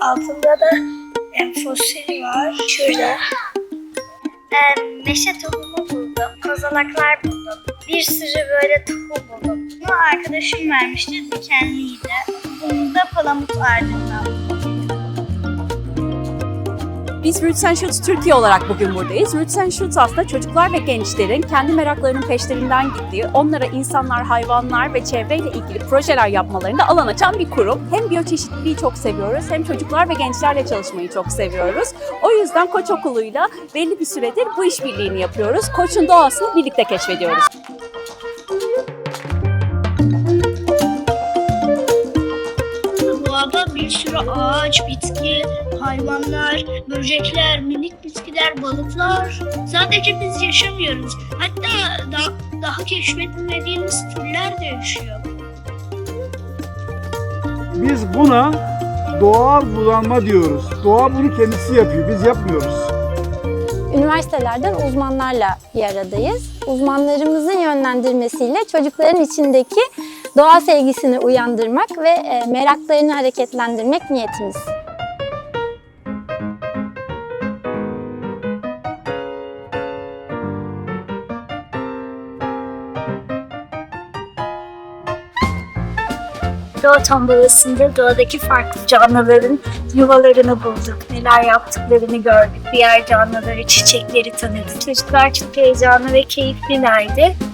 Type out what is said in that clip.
Altında da em, fosil var. Şurada. meşe tohumu buldum. Kozalaklar buldum. Bir sürü böyle tohum buldum. Bunu arkadaşım vermişti. Dikenliydi. Bunu da palamut ağacından buldum. Biz Roots and Shoots Türkiye olarak bugün buradayız. Roots and Shoots aslında çocuklar ve gençlerin kendi meraklarının peşlerinden gittiği, onlara insanlar, hayvanlar ve çevreyle ilgili projeler yapmalarında alan açan bir kurum. Hem biyoçeşitliliği çok seviyoruz hem çocuklar ve gençlerle çalışmayı çok seviyoruz. O yüzden Koç Okulu'yla belli bir süredir bu işbirliğini yapıyoruz. Koç'un doğasını birlikte keşfediyoruz. Doğada bir sürü ağaç, bitki, hayvanlar, böcekler, minik bitkiler, balıklar. Sadece biz yaşamıyoruz. Hatta da, daha keşfedilmediğimiz türler de yaşıyor. Biz buna doğal bulanma diyoruz. Doğa bunu kendisi yapıyor, biz yapmıyoruz. Üniversitelerden uzmanlarla bir aradayız. Uzmanlarımızın yönlendirmesiyle çocukların içindeki doğa sevgisini uyandırmak ve e, meraklarını hareketlendirmek niyetimiz. Doğa tombalasında doğadaki farklı canlıların yuvalarını bulduk. Neler yaptıklarını gördük. Diğer canlıları, çiçekleri tanıdık. Çocuklar çok heyecanlı ve keyiflilerdi.